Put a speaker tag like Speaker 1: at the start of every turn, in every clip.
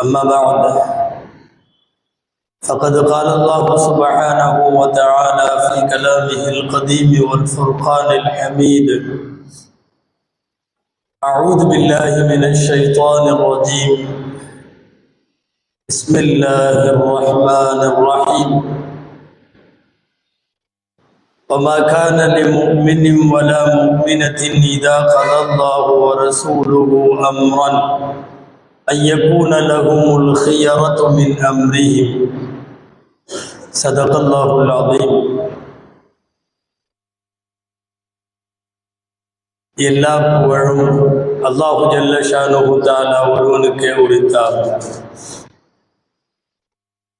Speaker 1: أما بعد فقد قال الله سبحانه وتعالى في كلامه القديم والفرقان الحميد أعوذ بالله من الشيطان الرجيم. بسم الله الرحمن الرحيم. وما كان لمؤمن ولا مؤمنة إذا قضى الله ورسوله أمرا أن يكون لهم الخيرة من أمرهم صدق الله العظيم எல்லா புகழும் அல்லாஹு ஜல்ல ஷானுஹு தாலா ஒருவனுக்கே உரித்தார்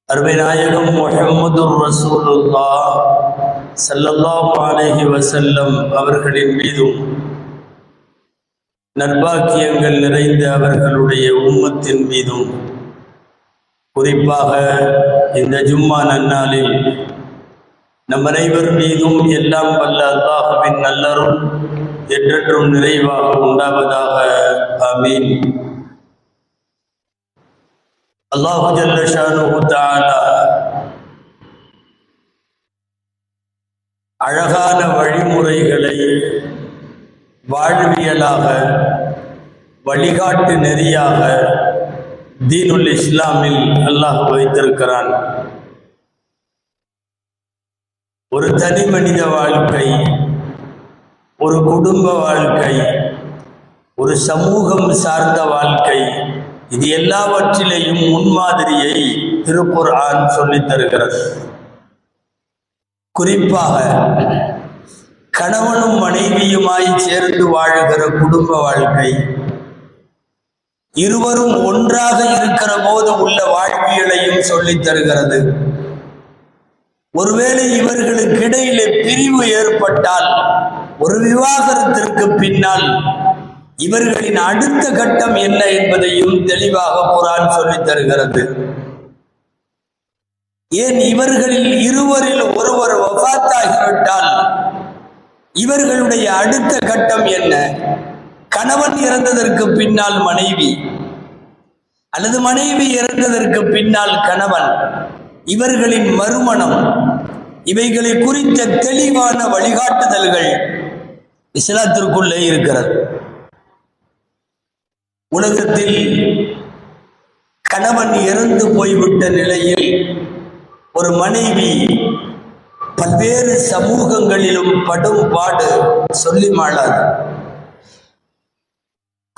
Speaker 1: அருமை நாயகம் முஹம்மது ரசூலுல்லா ஸல்லல்லாஹு அலைஹி வஸல்லம் அவர்களின் மீதும் நற்பாக்கியங்கள் நிறைந்த அவர்களுடைய உம்மத்தின் மீதும் குறிப்பாக இந்த ஜும்மா நன்னாளில் நம் அனைவர் மீதும் எல்லாம் வல்ல அல்லாஹுவின் நல்லரும் என்றென்றும் நிறைவாக உண்டாவதாக. ஆமீன். அல்லாஹு ஜல்ல ஷானுஹு அழகான வழிமுறைகளை வாழ்வியலாக வழிகாட்டு நெறியாக தீனுல் இஸ்லாமில் அல்லாஹ் வைத்திருக்கிறான். ஒரு தனி மனித வாழ்க்கை ஒரு குடும்ப வாழ்க்கை ஒரு சமூகம் சார்ந்த வாழ்க்கை இது எல்லாவற்றிலேயும் முன்மாதிரியை திருப்பூர் ஆண் சொல்லித் தருகிறது. குறிப்பாக கணவனும் மனைவியுமாய் சேர்ந்து வாழுகிற குடும்ப வாழ்க்கை இருவரும் ஒன்றாக இருக்கிற போது உள்ள வாழ்வியலையும் சொல்லித் தருகிறது. ஒருவேளை இவர்களுக்கு இடையிலே பிரிவு ஏற்பட்டால் ஒரு விவாகரத்திற்கு பின்னால் இவர்களின் அடுத்த கட்டம் என்ன என்பதையும் தெளிவாக குரான் சொல்லித் தருகிறது. ஏன் இவர்களில் இருவரில் ஒருவர் வபாத்தாகிவிட்டால் இவர்களுடைய அடுத்த கட்டம் என்ன? கணவன் இறந்ததற்கு பின்னால் மனைவி அல்லது மனைவி இறந்ததற்கு பின்னால் கணவன். இவர்களின் மறுமணம் இவைகளை குறித்த தெளிவான வழிகாட்டுதல்கள் இஸ்லாத்திற்குள்ளே இருக்கிறது. உலகத்தில் கணவன் இறந்து போய்விட்ட நிலையில் ஒரு மனைவி பல்வேறு சமூகங்களிலும் படும் பாடு சொல்லி மாளாது.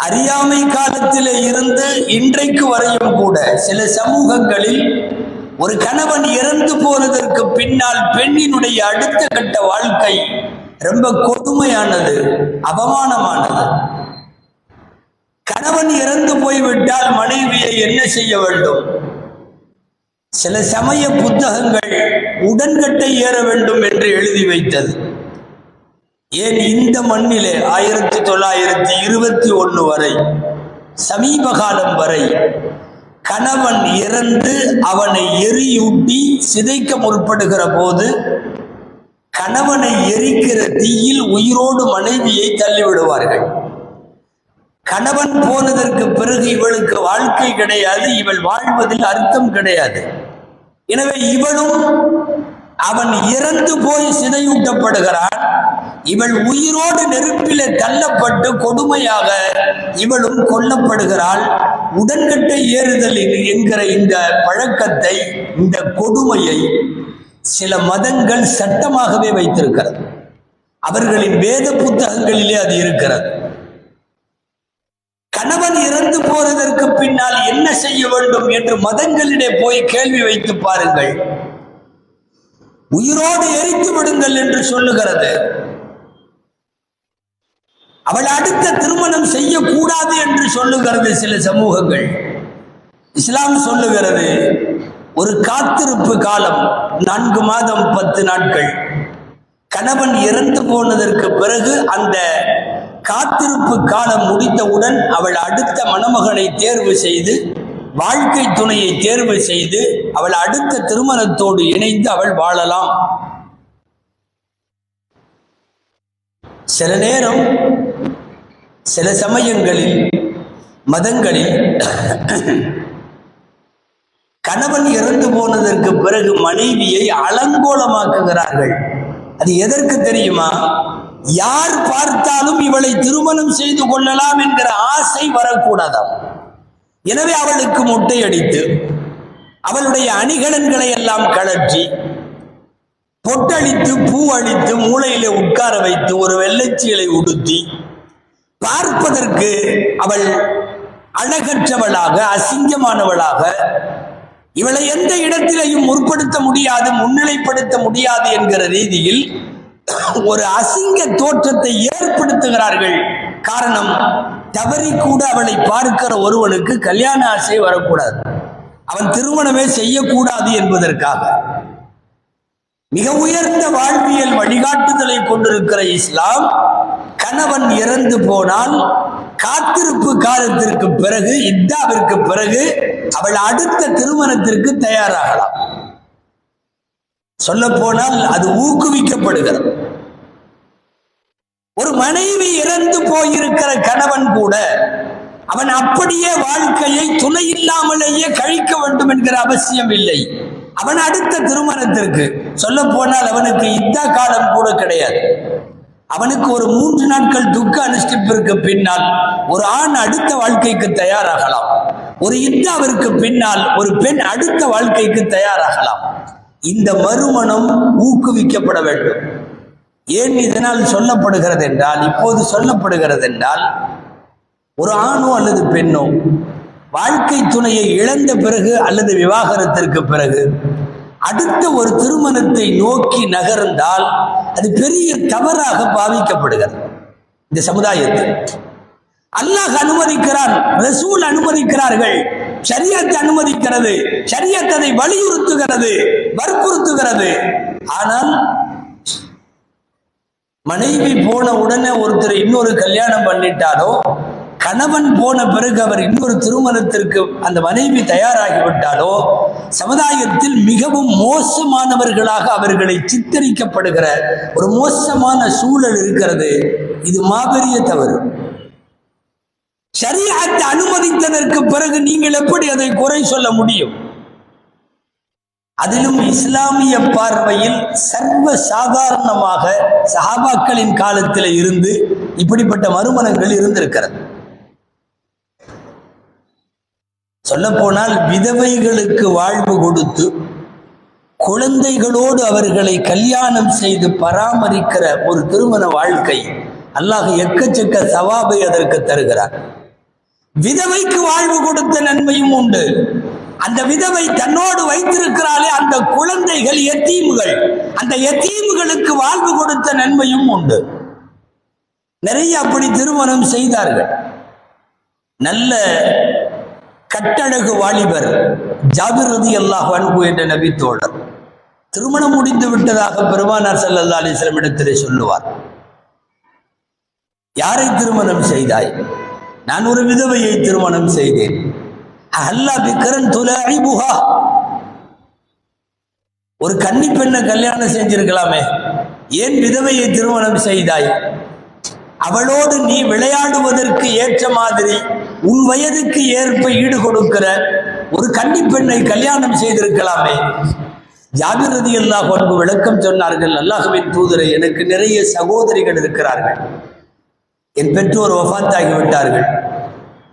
Speaker 1: அறியாமை காலத்திலே இருந்து இன்றைக்கு வரையும் கூட சில சமூகங்களில் ஒரு கணவன் இறந்து போனதற்கு பின்னால் பெண்ணினுடைய அடுத்த கட்ட வாழ்க்கை ரொம்ப கொடுமையானது அவமானமானது. கணவன் இறந்து போய்விட்டால் மனைவியை என்ன செய்ய வேண்டும்? சில சமய புத்தகங்கள் உடன்கட்டை ஏற வேண்டும் என்று எழுதி வைத்தது. ஏன் இந்த மண்ணிலே ஆயிரத்தி தொள்ளாயிரத்தி இருபத்தி ஒன்று வரை சமீப காலம் வரை கணவன் இறந்து அவனை எரியூட்டி சிதைக்க முற்படுகிற போது கணவனை எரிக்கிற தீயில் உயிரோடு மனைவியை தள்ளிவிடுவார்கள். கணவன் போனதற்கு பிறகு இவளுக்கு வாழ்க்கை கிடையாது இவள் வாழ்வதில் அர்த்தம் கிடையாது. எனவே இவளும் அவன் இறந்து போய் சிதையூட்டப்படுகிறான். இவள் உயிரோடு நெருப்பில தள்ளப்பட்டு கொடுமையாக இவளும் கொல்லப்படுகிறாள். உடன்கட்டை ஏறுதல் என்கிற இந்த பழக்கத்தை இந்த கொடுமையை சில மதங்கள் சட்டமாகவே வைத்திருக்கிறது. அவர்களின் வேத புத்தகங்களிலே அது இருக்கிறது. கணவன் இறந்து போறதற்கு பின்னால் என்ன செய்ய வேண்டும் என்று மதங்களிடே போய் கேள்வி வைத்து பாருங்கள். உயிரோடு எரித்து விடுங்கள் என்று சொல்லுகிறது. அவள் அடுத்த திருமணம் செய்யக்கூடாது என்று சொல்லுகிறது சில சமூகங்கள். இஸ்லாம் சொல்லுகிறது ஒரு காத்திருப்பு காலம் நான்கு மாதம் பத்து நாட்கள். கணவன் இறந்து போனதற்கு பிறகு அந்த காத்திருப்பு காலம் முடித்தவுடன் அவள் அடுத்த மணமகனை தேர்வு செய்து வாழ்க்கை துணையை தேர்வு செய்து அவள் அடுத்த திருமணத்தோடு இணைந்து அவள் வாழலாம். சில நேரம் சில சமயங்களில் மதங்களில் கணவன் இறந்து போனதற்கு பிறகு மனைவியை அலங்கோலமாக்குகிறார்கள். அது எதற்கு தெரியுமா? யார் பார்த்தாலும் இவளை திருமணம் செய்து கொள்ளலாம் என்கிற ஆசை வரக்கூடாதாம். எனவே அவளுக்கு முட்டை அடித்து அவளுடைய அணிகலன்களை எல்லாம் கழற்றி பொட்டழித்து பூ அழித்து மூளையில உட்கார வைத்து ஒரு வெள்ளைச்சீலை உடுத்தி பார்ப்பதற்கு அவள் அழகற்றவளாக அசிங்கமானவளாக இவளை எந்த இடத்திலையும் முற்படுத்த முடியாது முன்னிலைப்படுத்த முடியாது என்கிற ரீதியில் ஒரு அசிங்க தோற்றத்தை ஏற்படுத்துகிறார்கள். காரணம் தவறி கூட அவளை பார்க்கிற ஒருவனுக்கு கல்யாண ஆசை வரக்கூடாது. அவன் திருமணமே செய்யக்கூடாது என்பதற்காக. மிக உயர்ந்த வாழ்வியல் வழிகாட்டுதலை கொண்டிருக்கிற இஸ்லாம் கணவன் இறந்து போனால் காத்திருப்பு காலத்திற்கு பிறகு இத்தாவிற்கு பிறகு அவள் அடுத்த திருமணத்திற்கு தயாராகலாம். சொல்ல போனால் அது ஊக்குவிக்கப்படுகிறது. ஒரு மனைவி இறந்து போயிருக்கிற கணவன் கூட அவன் அப்படியே வாழ்க்கையை துணை இல்லாமலேயே கழிக்க வேண்டும் என்கிற அவசியம் இல்லை. அவன் அடுத்த திருமணத்திற்கு. சொல்ல போனால் அவனுக்கு இந்த காலம் கூட கிடையாது. அவனுக்கு ஒரு மூன்று நாட்கள் துக்க அனுஷ்டிப்பிற்கு பின்னால் ஒரு ஆண் அடுத்த வாழ்க்கைக்கு தயாராகலாம். ஒரு இந்தாவிற்கு பின்னால் ஒரு பெண் அடுத்த வாழ்க்கைக்கு தயாராகலாம். இந்த மறுமணம் ஊக்குவிக்கப்பட வேண்டும். ஏன் இதனால் சொல்லப்படுகிறது என்றால் இப்போது சொல்லப்படுகிறது என்றால் ஒரு ஆணோ அல்லது பெண்ணோ வாழ்க்கை துணையை இழந்த பிறகு அல்லது விவாகரத்திற்கு பிறகு அடுத்த ஒரு திருமணத்தை நோக்கி நகர்ந்தால் அது பெரிய தவறாக பாவிக்கப்படுகிறது. இந்த சமுதாயத்தில் அல்லாஹ் அனுமதிக்கிறான் ரசூல் அனுமதிக்கிறார்கள் சரியத்தை அனுமதிக்கிறது சரியத்தை வலியுறுத்துகிறது வற்புறுத்துகிறது. ஆனால் மனைவி போன உடனே ஒருத்தர் இன்னொரு கல்யாணம் பண்ணிட்டாலோ கணவன் போன பிறகு அவர் இன்னொரு திருமணத்திற்கு அந்த மனைவி தயாராகிவிட்டாலோ சமுதாயத்தில் மிகவும் மோசமானவர்களாக அவர்களை சித்தரிக்கப்படுகிற ஒரு மோசமான சூழல் இருக்கிறது. இது மாபெரிய தவறு. சரியாக அனுமதித்ததற்கு பிறகு நீங்கள் எப்படி அதை குறை சொல்ல முடியும்? அதிலும் இஸ்லாமிய பார்வையில் சர்வ சாதாரணமாக சஹாபாக்களின் காலத்தில் இருந்து இப்படிப்பட்ட மறுமணங்கள் இருந்திருக்கிறது. சொல்லப்போனால் விதவைகளுக்கு வாழ்வு கொடுத்து குழந்தைகளோடு அவர்களை கல்யாணம் செய்து பராமரிக்கிற ஒரு திருமண வாழ்க்கை அல்லாஹ் எக்கச்சக்க சவாபை அதற்கு தருகிறார். விதவைக்கு வாழ்வு கொடுத்த நன்மையும் உண்டு. அந்த விதவை தன்னோடு வைத்திருக்கிறாளே அந்த குழந்தைகள் எத்தீமுகள். அந்த எத்தீமுகளுக்கு வாழ்வு கொடுத்த நன்மையும் உண்டு. நிறைய அப்படி திருமணம் செய்தார்கள். நல்ல கட்டழகு வாலிபர் ஜாபிர் ரதி அல்லாஹ் அன்பு என்ற நபி தோழர். திருமணம் முடிந்து விட்டதாக பெருமானார் ஸல்லல்லாஹு அலிஸ்லம் இடத்திலே சொல்லுவார். யாரை திருமணம் செய்தாய்? நான் ஒரு விதவையை திருமணம் செய்தேன். அல்லா பிக்கரன் துலாயிபுஹா. ஒரு கன்னி பெண்ணை கல்யாணம் செஞ்சிருக்கலாமே ஏன் விதவையை திருமணம் செய்தாய்? அவளோடு நீ விளையாடுவதற்கு ஏற்ற மாதிரி உன் வயதுக்கு ஏற்ப ஈடு கொடுக்கிற ஒரு கன்னி பெண்ணை கல்யாணம் செய்திருக்கலாமே. ஜாபிர் ரதி அல்லாஹ் விளக்கம் சொன்னார்கள் அல்லாஹுவின் தூதரை எனக்கு நிறைய சகோதரிகள் இருக்கிறார்கள். என் பெற்றோர் ஒஃபாத்தாகி விட்டார்கள்.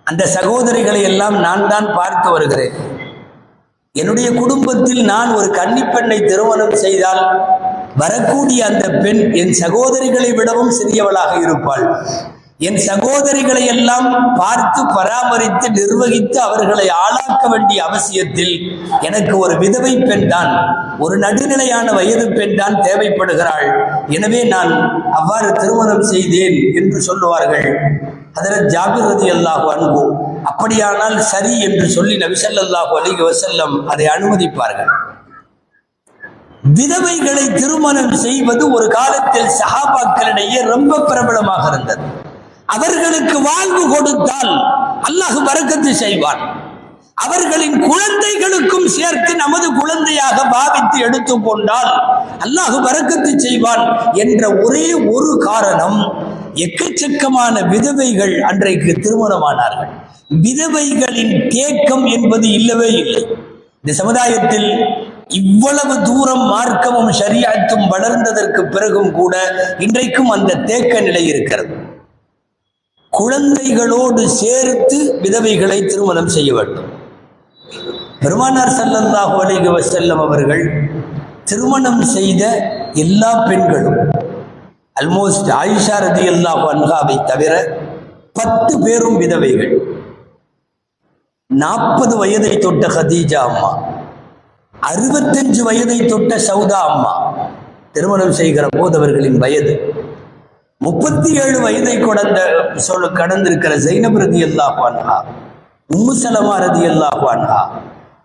Speaker 1: அந்த சகோதரிகளை எல்லாம் நான் தான் பார்த்து வருகிறேன். என்னுடைய குடும்பத்தில் நான் ஒரு கன்னிப்பெண்ணை திருமணம் செய்தால் வரக்கூடிய அந்த பெண் என் சகோதரிகளை விடவும் சிறியவளாக இருப்பாள். என் சகோதரிகளை எல்லாம் பார்த்து பராமரித்து நிர்வகித்து அவர்களை ஆளாக்க வேண்டிய அவசியத்தில் எனக்கு ஒரு விதவை பெண் தான் ஒரு நடுநிலையான வயது பெண் தான் தேவைப்படுகிறாள். எனவே நான் அவ்வாறு திருமணம் செய்தேன் என்று சொல்லுவார்கள். அதில் ஜாபிர் ரதி அல்லாஹு அன்பு அப்படியானால் சரி என்று சொல்லி நபிசல்லாஹு அலிக வசல்லம் அதை அனுமதிப்பார்கள். விதவைகளை திருமணம் செய்வது ஒரு காலத்தில் சஹாபாக்களிடையே ரொம்ப பிரபலமாக இருந்தது. அவர்களுக்கு வாழ்வு கொடுத்தால் அல்லாஹ் வரக்கத்து செய்வான். அவர்களின் குழந்தைகளுக்கும் சேர்த்து நமது குழந்தையாக பாவித்து எடுத்துக்கொண்டால் அல்லாஹு வரக்கத்து செய்வான் என்ற ஒரே ஒரு காரணம். எக்கச்சக்கமான விதவைகள் அன்றைக்கு திருமணமானார்கள். விதவைகளின் தேக்கம் என்பது இல்லவே இல்லை. இந்த சமுதாயத்தில் இவ்வளவு தூரம் மார்க்கமும் சரியாற்றும் வளர்ந்ததற்கு பிறகும் கூட இன்றைக்கும் அந்த தேக்க நிலை இருக்கிறது. குழந்தைகளோடு சேர்த்து விதவைகளை திருமணம் செய்ய வேண்டும். பெருமானார் ஸல்லல்லாஹு அலைஹி வஸல்லம் அவர்கள் திருமணம் செய்த எல்லா பெண்களும் அல்மோஸ்ட் ஆயிஷா ரதியல்லாஹு அன்ஹாவை தவிர பத்து பேரும் விதவைகள். நாற்பது வயதை தொட்ட ஹதீஜா அம்மா அறுபத்தஞ்சு வயதை தொட்ட சௌதா அம்மா திருமணம் செய்கிற போது அவர்களின் வயது முப்பத்தி ஏழு வயதை கடந்த சொல்ல கடந்திருக்கிற ஜைனப் ரதி அல்லாஹ் அன்ஹா உம்மு சலமா ரதி அல்லாஹ் அன்ஹா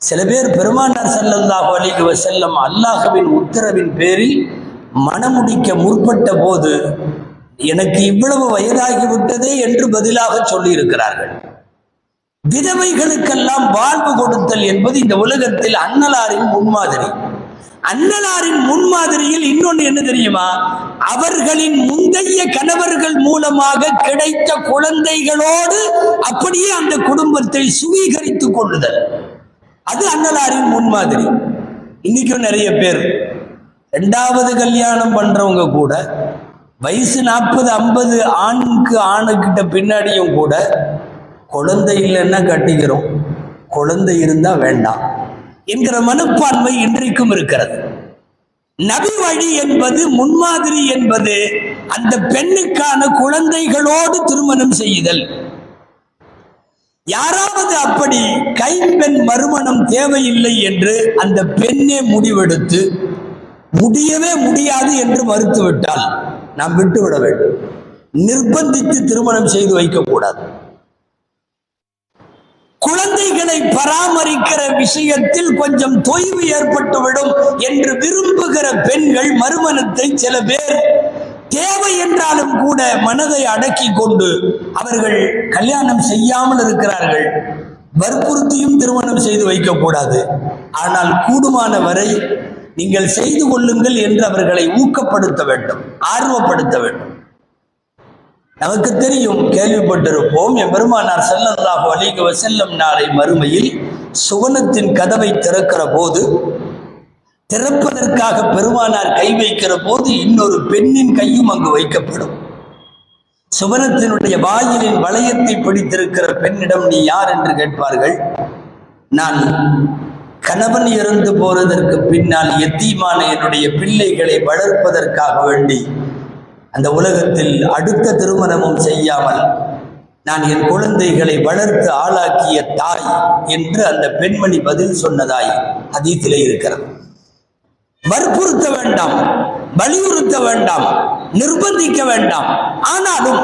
Speaker 1: சில பேர் பெருமானார் ஸல்லல்லாஹு அலைஹி செல்லம் அல்லாஹவின் உத்தரவின் பேரில் மணமுடிக்க முற்பட்ட போது எனக்கு இவ்வளவு வயதாகிவிட்டதே என்று பதிலாக சொல்லியிருக்கிறார்கள். விதவைகளுக்கெல்லாம் வாழ்வு கொடுத்தல் என்பது இந்த உலகத்தில் அன்னலாரின் முன்மாதிரி. அன்னலாரின் முன்மாதிரியில் இன்னொன்று என்ன தெரியுமா? அவர்களின் முந்தைய கணவர்கள் மூலமாக கிடைத்த குழந்தைகளோடு அப்படியே அந்த குடும்பத்தை சுவீகரித்துக் கொள்ளுதல். அது அன்னலாரின் முன்மாதிரி. இன்னைக்கும் நிறைய பேர் ரெண்டாவது கல்யாணம் பண்றவங்க கூட வயசு நாற்பது ஐம்பது ஆணுக்கு ஆணுக்கிட்ட பின்னாடியும் கூட குழந்தை இல்லைன்னா கட்டிக்கிறோம். குழந்தை இருந்தா வேண்டாம். என்கிற மனப்பான்மை இன்றைக்கும் இருக்கிறது. நபி வழி என்பது முன்மாதிரி என்பது அந்த பெண்ணுக்கான குழந்தைகளோடு திருமணம் செய்யுதல் யாராவது அப்படி கைம்பெண் மறுமணம் தேவையில்லை என்று அந்த பெண்ணே முடிவெடுத்து முடியவே முடியாது என்று மறுத்துவிட்டால் நாம் விட்டுவிட வேண்டும். நிர்பந்தித்து திருமணம் செய்து வைக்கக்கூடாது. பராமரிக்கிற விஷயத்தில் கொஞ்சம் தொய்வு ஏற்பட்டுவிடும் என்று விரும்புகிற பெண்கள் மறுமணத்தை சில பேர் தேவை என்றாலும் கூட மனதை அடக்கி கொண்டு அவர்கள் கல்யாணம் செய்யாமல் இருக்கிறார்கள். வற்புறுத்தியும் திருமணம் செய்து வைக்கக்கூடாது. ஆனால் கூடுமான வரை நீங்கள் செய்து கொள்ளுங்கள் என்று அவர்களை ஊக்கப்படுத்த வேண்டும் ஆர்வப்படுத்த வேண்டும். நமக்கு தெரியும் கேள்விப்பட்டிருப்போம் என் பெருமானார் ஸல்லல்லாஹு அலைஹி நாளை மறுமையில் சுவனத்தின் கதவை திறக்கிற போது திறப்பதற்காக பெருமானார் கை வைக்கிற போது இன்னொரு பெண்ணின் கையும் அங்கு வைக்கப்படும். சுவனத்தினுடைய வாயிலின் வளையத்தை பிடித்திருக்கிற பெண்ணிடம் நீ யார்? என்று கேட்பார்கள். நான் கணவன் இறந்து போறதற்கு பின்னால் எத்தீமான என்னுடைய பிள்ளைகளை வளர்ப்பதற்காக வேண்டி அந்த உலகத்தில் அடுத்த திருமணமும் செய்யாமல் நான் என் குழந்தைகளை வளர்த்து ஆளாக்கிய தாய் என்று அந்த பெண்மணி பதில் சொன்னதாய் அதீத்திலே இருக்கிறது. வற்புறுத்த வேண்டாம் வலியுறுத்த வேண்டாம் நிர்பந்திக்க வேண்டாம். ஆனாலும்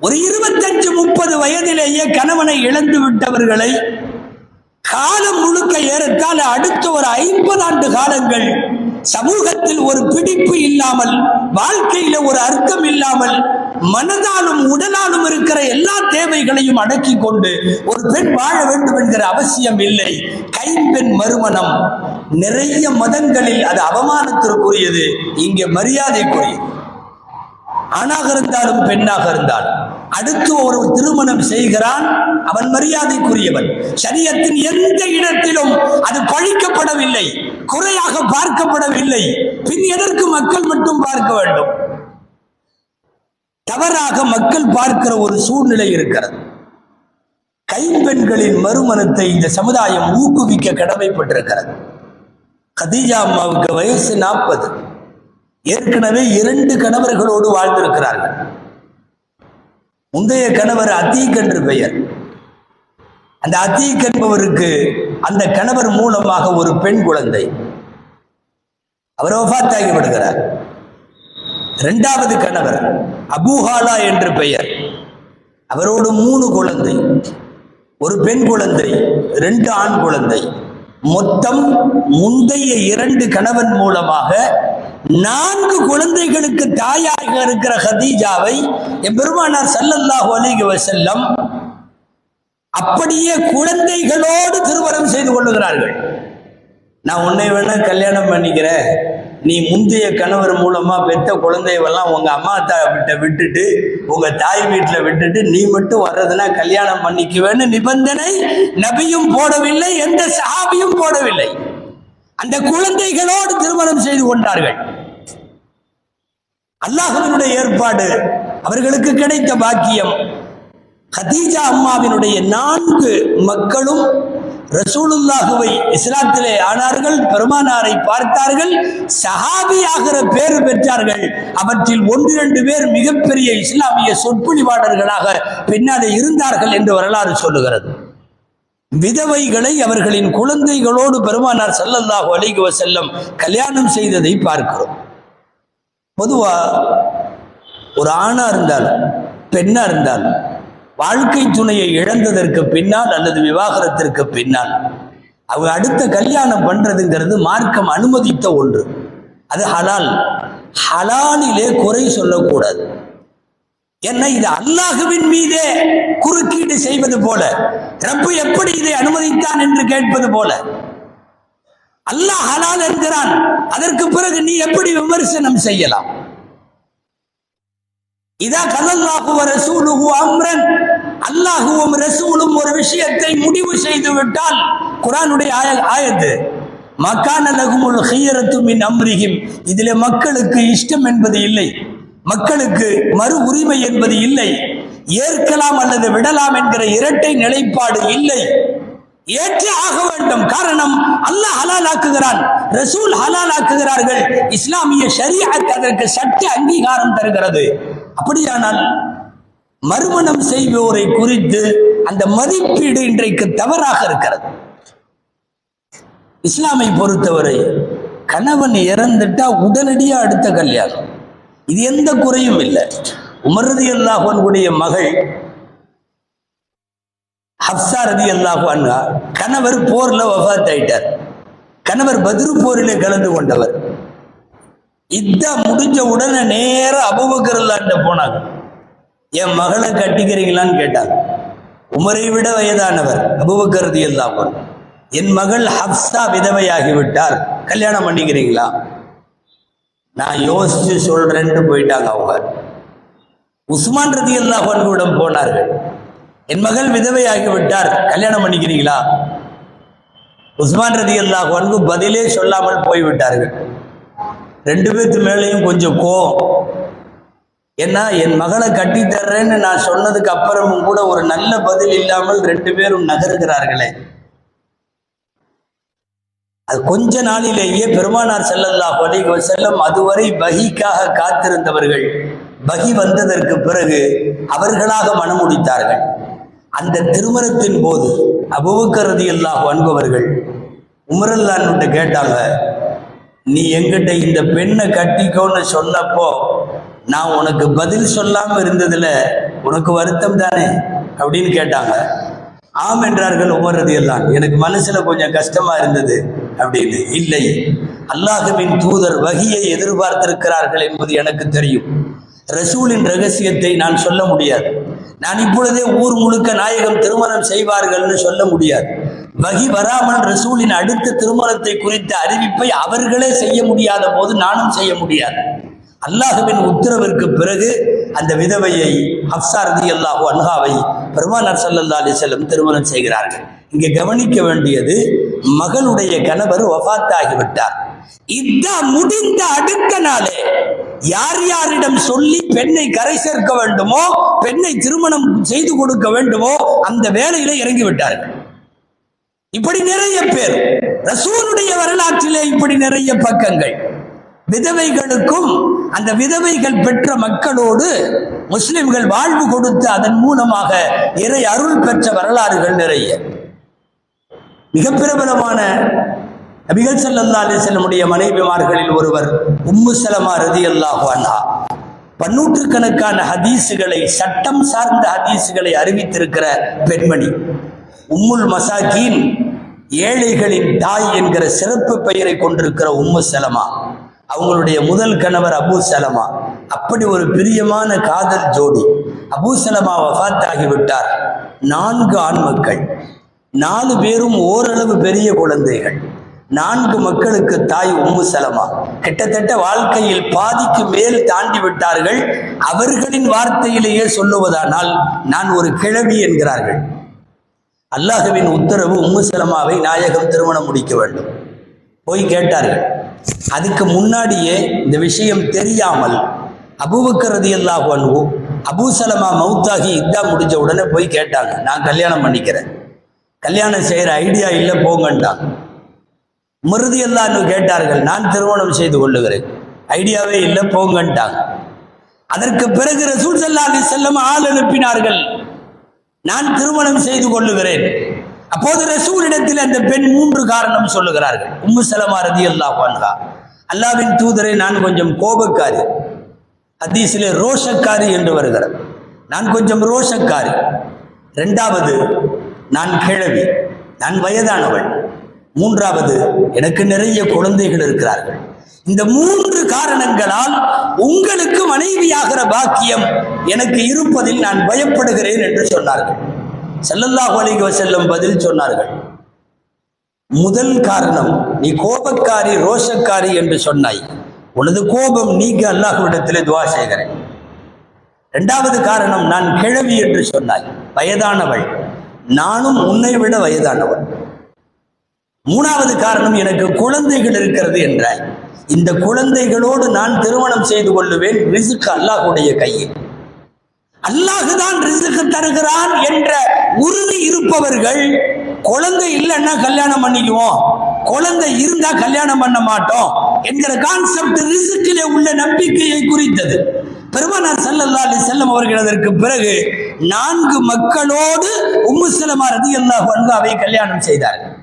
Speaker 1: ஒரு இருபத்தஞ்சு முப்பது வயதிலேயே கணவனை இழந்து விட்டவர்களை காலம் முழுக்க ஏறத்தால் அடுத்த ஒரு ஐம்பது ஆண்டு காலங்கள் சமூகத்தில் ஒரு பிடிப்பு இல்லாமல் வாழ்க்கையில ஒரு அர்த்தம் இல்லாமல் மனதாலும் உடலாலும் இருக்கிற எல்லா தேவைகளையும் அடக்கி கொண்டு ஒரு பெண் வாழ வேண்டும் என்கிற அவசியம் இல்லை. கைம்பெண் மறுமணம். நிறைய மதங்களில் அது அவமானத்திற்குரியது இங்கே மரியாதைக்குரியது ஆணாக இருந்தாலும் பெண்ணாக இருந்தாலும் அடுத்து ஒரு திருமணம் செய்கிறான் அவன் மரியாதைக்குரியவன். சரியத்தின் எந்த இடத்திலும் அது பழிக்கப்படவில்லை குறையாக பார்க்கப்படவில்லை. பின் எதற்கு மக்கள் மட்டும் பார்க்க வேண்டும்? தவறாக மக்கள் பார்க்கிற ஒரு சூழ்நிலை இருக்கிறது. கைம்பெண்களின் மறுமணத்தை இந்த சமுதாயம் ஊக்குவிக்க கடமைப்பட்டிருக்கிறது. கதீஜா அம்மாவுக்கு வயசு நாற்பது. ஏற்கனவே இரண்டு கணவர்களோடு வாழ்ந்திருக்கிறார்கள். முந்தைய கணவர் அத்தீக் என்று பெயர். அந்த அத்தீக் என்பவருக்கு அந்த கணவர் மூலமாக ஒரு பெண் குழந்தை. அவர் ஒஃபாத்தாகி விடுகிறார் இரண்டாவது கணவர் அபூஹாலா என்று பெயர். அவரோடு மூணு குழந்தை. ஒரு பெண் குழந்தை ரெண்டு ஆண் குழந்தை. மொத்தம் முந்தைய இரண்டு கணவன் மூலமாக நான்கு குழந்தைகளுக்கு தாயாக இருக்கிற ஹதீஜாவை எம்பெருமானார் ஸல்லல்லாஹு அலிக செல்லம் அப்படியே குழந்தைகளோடு திருமணம் செய்து கொள்ளுகிறார்கள். நான் உன்னை வேணா கல்யாணம் பண்ணிக்கிறேன். நீ முந்தைய கணவர் மூலமா பெத்த குழந்தையெல்லாம் உங்க அம்மா தா கிட்ட விட்டுட்டு உங்க தாய் வீட்டில் விட்டுட்டு நீ மட்டும் வர்றதுனா கல்யாணம் பண்ணிக்குவேன்னு நிபந்தனை நபியும் போடவில்லை எந்த சஹாபியும் போடவில்லை. அந்த குழந்தைகளோடு திருமணம் செய்து கொண்டார்கள். அல்லாஹுவினுடைய ஏற்பாடு அவர்களுக்கு கிடைத்த பாக்கியம். ஹதீஜா அம்மாவினுடைய நான்கு மக்களும் ரசூலுல்லாஹுவை இஸ்லாத்திலே ஆனார்கள் பெருமானாரை பார்த்தார்கள் சஹாபி ஆகிற பேர் பெற்றார்கள். அவற்றில் ஒன்று இரண்டு பேர் மிகப்பெரிய இஸ்லாமிய சொற்பொழிவாளர்களாக பின்னாலே இருந்தார்கள் என்று வரலாறு சொல்லுகிறது. விதவைகளை அவர்களின் குழந்தைகளோடு பெருமானார் ஸல்லல்லாஹு அலைஹி செல்லம் கல்யாணம் செய்ததை பார்க்கிறோம். பொதுவா ஒரு ஆணா இருந்தாலும் பெண்ணா இருந்தாலும் வாழ்க்கை துணையை இழந்ததற்கு பின்னால் அல்லது விவாகரத்திற்கு பின்னால் அவங்க அடுத்த கல்யாணம் பண்றதுங்கிறது மார்க்கம் அனுமதித்த ஒன்று. அது ஹலால். ஹலாலிலே குறை சொல்லக்கூடாது. என்ன இது அல்லாஹுவின் மீதே குறுக்கீடு செய்வது போல ரப்பு எப்படி இதை அனுமதித்தான் என்று கேட்பது போல அல்லாஹ் ஹலால் என்கிறான். அதற்கு பிறகு நீ எப்படி விமர்சனம் செய்யலாம்? இதா கதல்லாஹு ரசூலுஹு அம்ரன். அல்லாஹுவும் ரசூலும் ஒரு விஷயத்தை முடிவு செய்து விட்டால் குரானுடைய ஆய ஆயத்து மக்கான லகுமுல் ஹியரத்து அம்ரிகிம் இதிலே மக்களுக்கு இஷ்டம் என்பது இல்லை. மக்களுக்கு மறு உரிமை என்பது இல்லை. ஏற்கலாம் அல்லது விடலாம் என்கிற இரட்டை நிலைப்பாடு இல்லை. ஏற்றே ஆக வேண்டும். காரணம் அல்லாஹ் ஹலாலாக்குகிறான். ரசூல் ஹலாலாக்குகிறார்கள். இஸ்லாமிய ஷரியத் அதற்கு சட்ட அங்கீகாரம் தருகிறது. அப்படியானால் மறுமணம் செய்வோரை குறித்து அந்த மதிப்பீடு இன்றைக்கு தவறாக இருக்கிறது. இஸ்லாமை பொறுத்தவரை கணவன் இறந்துட்டா உடனடியா அடுத்த கல்யாணம். இது எந்த குறையும் இல்லை. உமரதி அல்லாஹனுடைய மகள் ஹப்சா ரதி அல்லாஹு அன்ஹா கணவர் போர்ல வஃத் ஆயிட்டார் கணவர் பத்ரு போரிலே கலந்து கொண்டவர். இதா முடிஞ்ச உடனே நேர அபுபக்கரல்லாண்ட போனாங்க. என் மகளை கட்டிக்கிறீங்களான்னு கேட்டாங்க. உமரை விட வயதானவர் அபுபக்கரதி ரதி அல்லாஹு என் மகள் ஹப்சா விதவையாகிவிட்டார் கல்யாணம் பண்ணிக்கிறீங்களா? நான் யோசிச்சு சொல்றேன்ட்டு போயிட்டாங்க அவங்க. உஸ்மான் ரதி அல்லாஹுவிடம் போனார்கள். என் மகள் விதவையாகி விட்டார் கல்யாணம் பண்ணிக்கிறீங்களா? உஸ்மான் ரதி அல்லாஹுவனுக்கு பதிலே சொல்லாமல் போய்விட்டார்கள். ரெண்டு பேர்த்து மேலேயும் கொஞ்சம் கோவம். ஏன்னா என் மகளை கட்டி தர்றேன்னு நான் சொன்னதுக்கு அப்புறமும் கூட ஒரு நல்ல பதில் இல்லாமல் ரெண்டு பேரும் நகர்கிறார்களே. அது கொஞ்ச நாளிலேயே பெருமானார் செல்லல்லா அலைஹி வஸல்லம் அதுவரை பகிக்காக காத்திருந்தவர்கள். பகி வந்ததற்கு பிறகு அவர்களாக மனமுடித்தார்கள் அந்த திருமணத்தின் போது அபுபக்கரதி எல்லாம் அன்பவர்கள் உமரல்லான்கிட்ட கேட்டாங்க நீ எங்கிட்ட இந்த பெண்ணை கட்டிக்கோன்னு சொன்னப்போ நான் உனக்கு பதில் சொல்லாம இருந்ததுல உனக்கு வருத்தம் தானே? அப்படின்னு கேட்டாங்க. ஆம் என்றார்கள் உமரது எல்லாம் எனக்கு மனசுல கொஞ்சம் கஷ்டமா இருந்தது அப்படின்னு. இல்லை அல்லாஹுவின் தூதர் வகியை எதிர்பார்த்திருக்கிறார்கள் என்பது எனக்கு தெரியும். ரசூலின் ரகசியத்தை நான் சொல்ல முடியாது. நான் இப்பொழுதே ஊர் முழுக்க நாயகம் திருமணம் செய்வார்கள்னு சொல்ல முடியாது. வகி வராமல் ரசூலின் அடுத்த திருமணத்தை குறித்த அறிவிப்பை அவர்களே செய்ய முடியாத போது நானும் செய்ய முடியாது. அல்லாஹுவின் உத்தரவிற்கு பிறகு அந்த விதவையை ஹப்சாரதி அல்லாஹு அன்ஹாவை பெருமானார் சல்லல்லா அலி செல்லம் திருமணம் செய்கிறார்கள். இங்கே கவனிக்க வேண்டியது மகளுடைய கணவர் வஃபாத்தாகிவிட்டார் இதா முடிந்த அடுத்த நாளே யார் யாரிடம் சொல்லி பெண்ணை கரை சேர்க்க வேண்டுமோ பெண்ணை திருமணம் செய்து கொடுக்க வேண்டுமோ அந்த வேலையில இறங்கி விட்டார்கள் இப்படி நிறைய பேர் ரசூலுடைய வரலாற்றிலே இப்படி நிறைய பக்கங்கள். விதவைகளுக்கும் அந்த விதவைகள் பெற்ற மக்களோடு முஸ்லிம்கள் வாழ்வு கொடுத்து அதன் மூலமாக இறை அருள் பெற்ற வரலாறுகள் நிறைய. மிக பிரபலமான நபிகள் ஸல்லல்லாஹு அலைஹி மனைவிமார்களில் ஒருவர் உம்மு சலமா ரதி அன்ஹா. பன்னூற்றுக்கணக்கான ஹதீஸுகளை சட்டம் சார்ந்த ஹதீஸுகளை அறிவித்திருக்கிற பெண்மணி. உம்முல் மசாக்கீன் ஏழைகளின் தாய் என்கிற சிறப்பு பெயரை கொண்டிருக்கிற உம்மு சலமா. அவங்களுடைய முதல் கணவர் அபு சலமா. அப்படி ஒரு பிரியமான காதல் ஜோடி. அபு சலமா வஃத் ஆகிவிட்டார் நான்கு ஆண் மக்கள். நாலு பேரும் ஓரளவு பெரிய குழந்தைகள். நான்கு மக்களுக்கு தாய் உம்மு சலமா. கிட்டத்தட்ட வாழ்க்கையில் பாதிக்கு மேல் தாண்டி விட்டார்கள் அவர்களின் வார்த்தையிலேயே சொல்லுவதானால் நான் ஒரு கிழவி என்கிறார்கள். அல்லாஹுவின் உத்தரவு உம்மு சலமாவை நாயகம் திருமணம் முடிக்க வேண்டும். போய் கேட்டார்கள். அதுக்கு முன்னாடியே இந்த விஷயம் தெரியாமல் அபூபக்கரதி ரதியல்லாஹு பண்ணுவோம் அபூ சலமா மவுத்தாகி இதா முடிஞ்ச உடனே போய் கேட்டாங்க. நான் கல்யாணம் பண்ணிக்கிறேன். கல்யாணம் செய்கிற ஐடியா இல்லை போங்கன்ட்டாங்க மிருதி எல்லான்னு கேட்டார்கள் நான் திருமணம் செய்து கொள்ளுகிறேன். ஐடியாவே இல்லை போங்கன்ட்டாங்க. அதற்கு பிறகு ரசூல் சல்லாஹி செல்லம் ஆள் அனுப்பினார்கள். நான் திருமணம் செய்து கொள்ளுகிறேன். அப்போது ரசூலிடத்தில் அந்த பெண் மூன்று காரணம் சொல்லுகிறார்கள். உம்மு சலமா ரதி அல்லாஹ் அன்ஹா. அல்லாவின் தூதரை நான் கொஞ்சம் கோபக்காரி ஹதீஸிலே ரோஷக்காரி என்று வருகிறது நான் கொஞ்சம் ரோஷக்காரி. ரெண்டாவது நான் கிழவி நான் வயதானவள். மூன்றாவது எனக்கு நிறைய குழந்தைகள் இருக்கிறார்கள். இந்த மூன்று காரணங்களால் உங்களுக்கு மனைவியாகிற பாக்கியம் எனக்கு இருப்பதில் நான் பயப்படுகிறேன் என்று சொன்னார்கள். ஸல்லல்லாஹு அலிக செல்லும் பதில் சொன்னார்கள். முதல் காரணம் நீ கோபக்காரி ரோஷக்காரி என்று சொன்னாய். உனது கோபம் நீங்க அல்லாஹ்விடத்திலே துவா செய்கிறேன். இரண்டாவது காரணம் நான் கிழவி என்று சொன்னாய். வயதானவள். நானும் உன்னை விட வயதானவள். மூணாவது காரணம் எனக்கு குழந்தைகள் இருக்கிறது என்றாய். இந்த குழந்தைகளோடு நான் திருமணம் செய்து கொள்ளுவேன். ரிசுக்கு அல்லாஹுடைய கையில். அல்லாஹுதான் ரிசுக்கு தருகிறான் என்ற உறுதி இருப்பவர்கள் குழந்தை இல்லைன்னா கல்யாணம் பண்ணிக்குவோம் குழந்தை இருந்தா கல்யாணம் பண்ண மாட்டோம் என்கிற கான்செப்ட் ரிசுக்கிலே உள்ள நம்பிக்கையை குறித்தது. பெருமானார் சல்லல்லா அலி செல்லம் அவர்கள் அதற்கு பிறகு நான்கு மக்களோடு உம்மு சலமா ரதியல்லாஹு அன்ஹாவை கல்யாணம் செய்தார்கள்.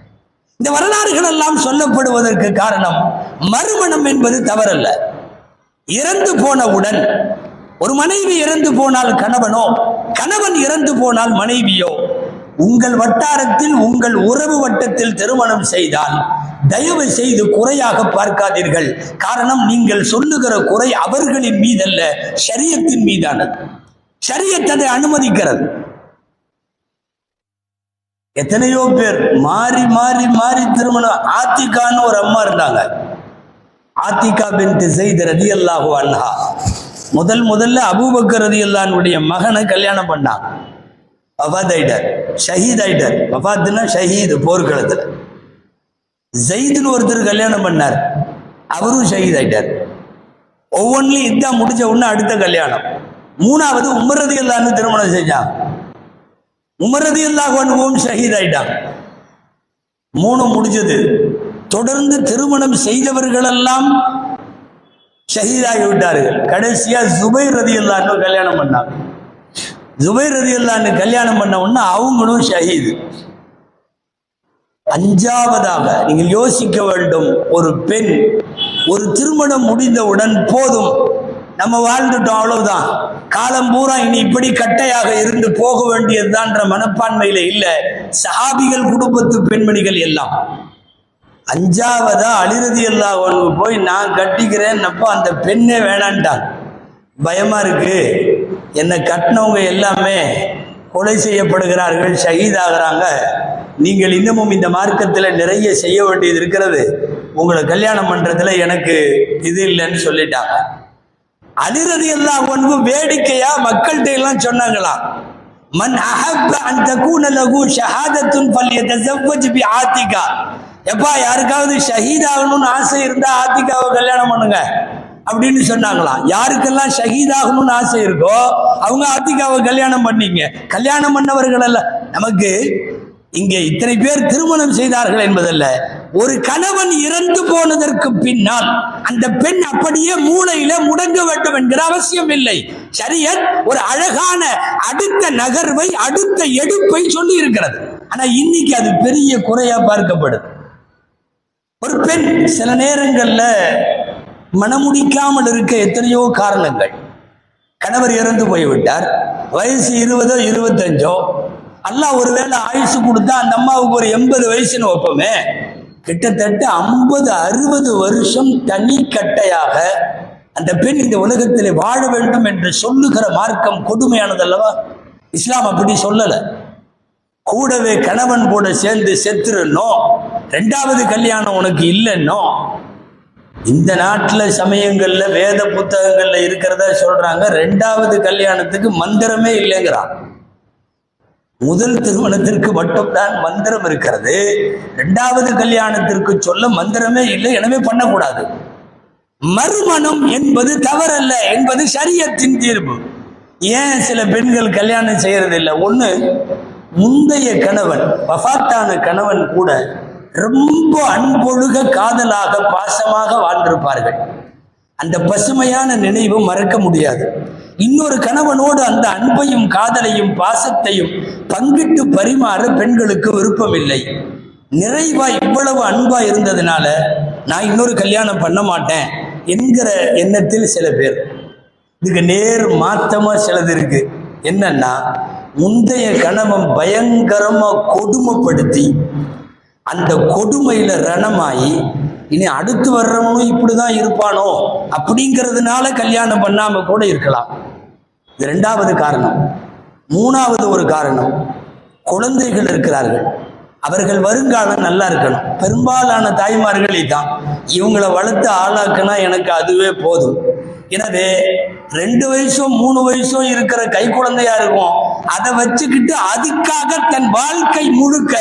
Speaker 1: இந்த வரலாறுகள் எல்லாம் சொல்லப்படுவதற்கு காரணம் மறுமணம் என்பது தவறல்ல. இறந்து போனவுடன் ஒரு மனைவி இறந்து போனால் கணவனோ கணவன் இறந்து போனால் மனைவியோ உங்கள் வட்டாரத்தில் உங்கள் உறவு வட்டத்தில் திருமணம் செய்தால் தயவு செய்து குறையாக பார்க்காதீர்கள். காரணம் நீங்கள் சொல்லுகிற குறை அவர்களின் மீதல்ல சரியத்தின் மீதானது. சரியத்ததை அனுமதிக்கிறது. எத்தனையோ பேர் மாறி மாறி மாறி திருமணம். ஆத்திகான்னு ஒரு அம்மா இருந்தாங்க. ஆத்திகா பின் செய்த ரதி அல்லாஹு அன்ஹா. முதல் முதல்ல அபூபக்கர் ரதி அல்லானுடைய மகனை கல்யாணம் பண்ணான். வஃபாத் ஆயிட்டார் ஷஹீத் ஆயிட்டார் வஃபாத்துனா ஷஹீத் போர்க்களத்தில். ஜெயிதுன்னு ஒருத்தர் கல்யாணம் பண்ணார். அவரும் ஷஹீத் ஆயிட்டார் ஒவ்வொன்றிலையும் இதான் முடிஞ்ச உடனே அடுத்த கல்யாணம். மூணாவது உமர் ரதி அல்லான்னு திருமணம் செஞ்சான். உமரதி ரதி அல்லாஹ் ஷஹீத் ஆயிட்டான் மூணு முடிஞ்சது. தொடர்ந்து திருமணம் செய்தவர்களெல்லாம் ஷஹீதாகி விட்டார்கள் கடைசியா ஜுபை ரதி இல்லான்னு கல்யாணம் பண்ணாங்க. ஜுபை ரதி இல்லான்னு கல்யாணம் பண்ண உடனே அவங்களும் ஷஹீது. அஞ்சாவதாக நீங்கள் யோசிக்க வேண்டும். ஒரு பெண் ஒரு திருமணம் முடிந்தவுடன் போதும். நம்ம வாழ்ந்துட்டோம் அவ்வளவுதான். காலம் பூரா இனி இப்படி கட்டையாக இருந்து போக வேண்டியதுதான்ற மனப்பான்மையில இல்ல. சஹாபிகள் குடும்பத்து பெண்மணிகள் எல்லாம். அஞ்சாவதா அழிரதி எல்லா ஒன்று போய் நான் கட்டிக்கிறேன்னப்போ அந்த பெண்ணே வேணான்ட்டான். பயமா இருக்கு. என்னை கட்டினவங்க எல்லாமே கொலை செய்யப்படுகிறார்கள் ஷஹீதாகிறாங்க நீங்கள் இன்னமும் இந்த மார்க்கத்தில் நிறைய செய்ய வேண்டியது இருக்கிறது. உங்களை கல்யாணம் பண்ணுறதுல எனக்கு இது இல்லைன்னு சொல்லிட்டாங்க. அலிரதி எல்லாம் ஒன்று வேடிக்கையா மக்கள்கிட்ட எல்லாம் சொன்னாங்களாம் மன் அஹப்ப அந்த கூனலகு ஷஹாதத்துன் ஷஹாதத்துன் செவ்வஜி பி ஆத்திகா எப்பா யாருக்காவது ஷஹீத் ஆகணும்னு ஆசை இருந்தா ஆத்திகாவை கல்யாணம் பண்ணுங்க அப்படின்னு சொன்னாங்களாம் யாருக்கெல்லாம் ஷஹீத் ஆகணும்னு ஆசை இருக்கோ அவங்க ஆத்திகாவை கல்யாணம் பண்ணீங்க. கல்யாணம் பண்ணவர்கள் அல்ல. நமக்கு இங்கே இத்தனை பேர் திருமணம் செய்தார்கள் என்பதல்ல. ஒரு கணவன் இறந்து போனதற்கு பின்னால் அந்த பெண் அப்படியே மூளையில முடங்க வேண்டும் என்கிற அவசியம் இல்லை. சரியத் ஒரு அழகான அடுத்த நகர்வை அடுத்த எடுப்பை சொல்லி இருக்கிறது ஆனா இன்னைக்கு அது பெரிய குறையா பார்க்கப்படுது ஒரு பெண் சில நேரங்கள்ல மனமுடிக்காமல் இருக்க எத்தனையோ காரணங்கள். கணவர் இறந்து போய்விட்டார். வயசு இருபதோ இருபத்தஞ்சோ அல்லாஹ் ஒருவேளை ஆயுசு கொடுத்தா அந்த அம்மாவுக்கு ஒரு எண்பது வயசுன்னு வைப்போமே. கிட்டத்தட்ட ஐம்பது அறுபது வருஷம் தனிக்கட்டையாக அந்த பெண் இந்த உலகத்தில் வாழ வேண்டும் என்று சொல்லுகிற மார்க்கம் கொடுமையானது அல்லவா இஸ்லாம் அப்படி சொல்லலை. கூடவே கணவன் கூட சேர்ந்து செத்துறணும் ரெண்டாவது கல்யாணம் உனக்கு இல்லைன்னோ இந்த நாட்டில் சமயங்களில் வேத புத்தகங்களில் இருக்கிறதா சொல்கிறாங்க ரெண்டாவது கல்யாணத்துக்கு மந்திரமே இல்லைங்கிறான். முதல் திருமணத்திற்கு மட்டும்தான் மந்திரம் இருக்கிறது. இரண்டாவது கல்யாணத்திற்கு சொல்ல மந்திரமே இல்லை எனவே பண்ணக்கூடாது. மறுமணம் என்பது தவறல்ல என்பது சரியத்தின் தீர்ப்பு ஏன் சில பெண்கள் கல்யாணம் செய்யறது இல்லை ஒண்ணு முந்தைய கணவன் வஃபாத்தான கணவன் கூட ரொம்ப அன்பொழுக காதலாக பாசமாக வாழ்ந்திருப்பார்கள். அந்த பசுமையான நினைவு மறக்க முடியாது. இன்னொரு கணவனோடு அந்த அன்பையும் காதலையும் பாசத்தையும் பங்கிட்டு பரிமாற பெண்களுக்கு விருப்பமில்லை. நிறைவா இவ்வளவு அன்பா இருந்ததுனால நான் இன்னொரு கல்யாணம் பண்ண மாட்டேன் என்கிற எண்ணத்தில் சில பேர். இதுக்கு நேர் மாத்தமா சிலது இருக்கு. என்னன்னா முந்தைய கணவன் பயங்கரமா கொடுமைப்படுத்தி அந்த கொடுமையில ரணமாயி இனி அடுத்து வர்றவனும் இப்படிதான் இருப்பானோ அப்படிங்கிறதுனால கல்யாணம் பண்ணாம கூட இருக்கலாம். இது ரெண்டாவது காரணம். மூணாவது ஒரு காரணம். குழந்தைகள் இருக்கிறார்கள். அவர்கள் வருங்காலம் நல்லா இருக்கணும். பெரும்பாலான தாய்மார்கள் இதான். இவங்களை வளர்த்து ஆளாக்குனா எனக்கு அதுவே போதும். எனவே ரெண்டு வயசும் மூணு வயசும் இருக்கிற கை குழந்தையா இருக்கும். அதை வச்சுக்கிட்டு அதுக்காக தன் வாழ்க்கை முழுக்க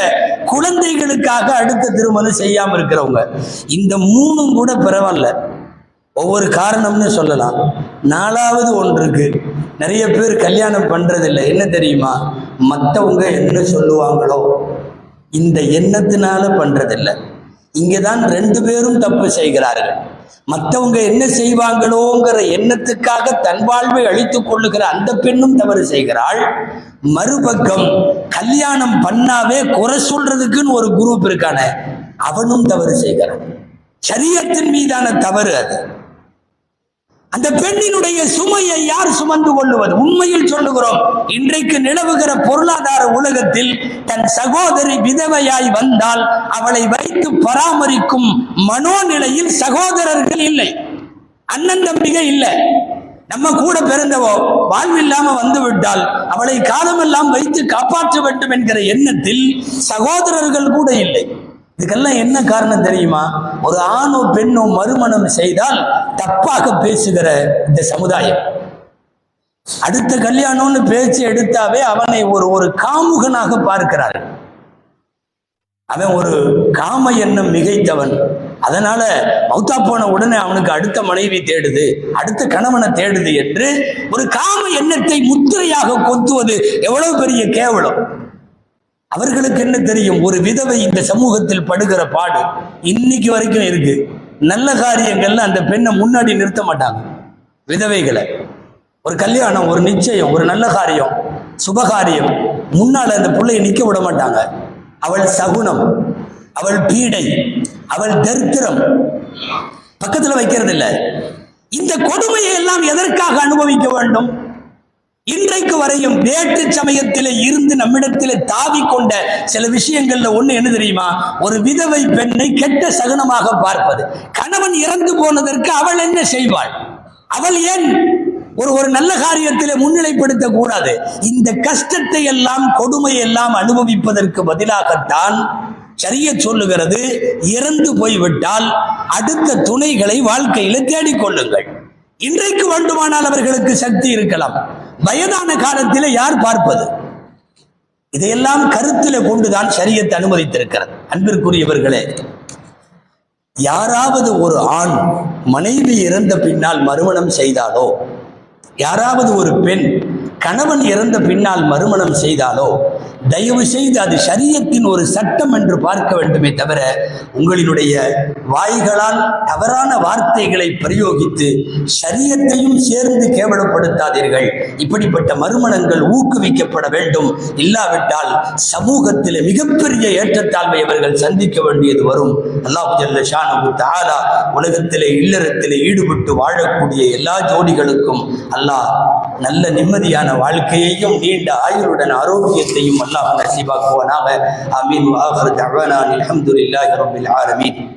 Speaker 1: குழந்தைகளுக்காக அடுத்த திருமணம் செய்யாம இருக்கிறவங்க. இந்த மூணும் கூட பரவாயில்ல. ஒவ்வொரு காரணம்னு சொல்லலாம். நாலாவது ஒன்றுக்கு நிறைய பேர் கல்யாணம் பண்றதில்லை. என்ன தெரியுமா? மற்றவங்க என்ன சொல்லுவாங்களோ இந்த எண்ணத்தினால பண்றதில்லை. இங்கே தான் ரெண்டு பேரும் தப்பு செய்கிறார்கள். மற்றவங்க என்ன செய்வாங்களோங்கிற எண்ணத்துக்காக தன் வாழ்வை அழித்துக் கொள்ளுகிற அந்த பெண்ணும் தவறு செய்கிறாள். மறுபக்கம் கல்யாணம் பண்ணாவே குறை சொல்றதுக்குன்னு ஒரு குரூப் இருக்கான அவனும் தவறு செய்கிறான். சரியத்தின் மீதான தவறு அது. அந்த பெண்ணினுடைய சுமையை யார் சுமந்து கொள்ளுவது? உண்மையில் சொல்லுகிறோம் இன்றைக்கு நிலவுகிற பொருளாதார உலகத்தில் தன் சகோதரி விதவையாய் வந்தால் அவளை வைத்து பராமரிக்கும் மனோநிலையில் சகோதரர்கள் இல்லை. அண்ணன் தம்பிக இல்லை. நம்ம கூட பிறந்தவோ வாழ்வில்லாம வந்து விட்டால் அவளை காலமெல்லாம் வைத்து காப்பாற்ற வேண்டும் என்கிற எண்ணத்தில் சகோதரர்கள் கூட இல்லை. இதுக்கெல்லாம் என்ன காரணம் தெரியுமா? ஒரு ஆணோ பெண்ணோ மறுமணம் செய்தால் தப்பாக பேசுகிற இந்த சமுதாயம். அடுத்த கல்யாணம்னு பேச்சு எடுத்தாவே அவனை ஒரு ஒரு காமுகனாக பார்க்கிறார் அவன் ஒரு காம எண்ணம் மிகைத்தவன். அதனால மௌத்தா போன உடனே அவனுக்கு அடுத்த மனைவி தேடுது அடுத்த கணவனை தேடுது என்று ஒரு காம எண்ணத்தை முத்திரையாக கொத்துவது எவ்வளவு பெரிய கேவலம். அவர்களுக்கு என்ன தெரியும்? ஒரு விதவை இந்த சமூகத்தில் படுகிற பாடு இன்னைக்கு வரைக்கும் இருக்கு. நல்ல காரியங்கள்ல அந்த பெண்ணை முன்னாடி நிறுத்த மாட்டாங்க. விதவைகளை. ஒரு கல்யாணம் ஒரு நிச்சயம் ஒரு நல்ல காரியம் சுபகாரியம் முன்னால் அந்த பிள்ளையை நிற்க விட மாட்டாங்க. அவள் சகுனம் அவள் பீடை அவள் தரித்திரம். பக்கத்தில் வைக்கிறது இல்லை இந்த கொடுமையை எல்லாம் எதற்காக அனுபவிக்க வேண்டும்? இன்றைக்கு வரையும் வேட்டு சமயத்திலே இருந்து நம்மிடத்திலே தாவி கொண்ட சில விஷயங்கள்ல ஒண்ணு என்ன தெரியுமா? ஒரு விதவை பெண்ணை கெட்ட சகுனமாக பார்ப்பது. கணவன் இறந்து போனதற்கு அவள் என்ன செய்வாள்? அவள் ஏன் ஒரு ஒரு நல்ல காரியத்தில முன்னிலைப்படுத்த கூடாது? இந்த கஷ்டத்தை எல்லாம் கொடுமை எல்லாம் அனுபவிப்பதற்கு பதிலாகத்தான் சரிய சொல்லுகிறது இறந்து போய்விட்டால் அடுத்த துணைகளை வாழ்க்கையில தேடிக்கொள்ளுங்கள். இன்றைக்கு வேண்டுமானால் அவர்களுக்கு சக்தி இருக்கலாம். வயதான காலத்தில் யார் பார்ப்பது? இதையெல்லாம் கருத்தில் கொண்டுதான் சரியத்தை அனுமதித்திருக்கிறது. அன்பிற்குரியவர்களே யாராவது ஒரு ஆண் மனைவி இறந்த பின்னால் மறுமணம் செய்தாலோ யாராவது ஒரு பெண் கணவன் இறந்த பின்னால் மறுமணம் செய்தாலோ தயவு செய்து அது சரியத்தின் ஒரு சட்டம் என்று பார்க்க வேண்டுமே தவிர உங்களினுடைய வாய்களால் தவறான வார்த்தைகளை பிரயோகித்து சரியத்தையும் சேர்ந்து கேவலப்படுத்தாதீர்கள். இப்படிப்பட்ட மறுமணங்கள் ஊக்குவிக்கப்பட வேண்டும். இல்லாவிட்டால் சமூகத்தில் மிகப்பெரிய ஏற்றத்தாழ்வை அவர்கள் சந்திக்க வேண்டியது வரும். அல்லாஹு ஜல்ல ஷானு தாலா உலகத்திலே இல்லறத்திலே ஈடுபட்டு வாழக்கூடிய எல்லா ஜோடிகளுக்கும் அல்லாஹ் நல்ல நிம்மதியான வாழ்க்கையையும் நீண்ட ஆயுளுடன் ஆரோக்கியத்தையும் الله نصيبك ونغى آمين. وآخر دعوانا الحمد لله رب العالمين.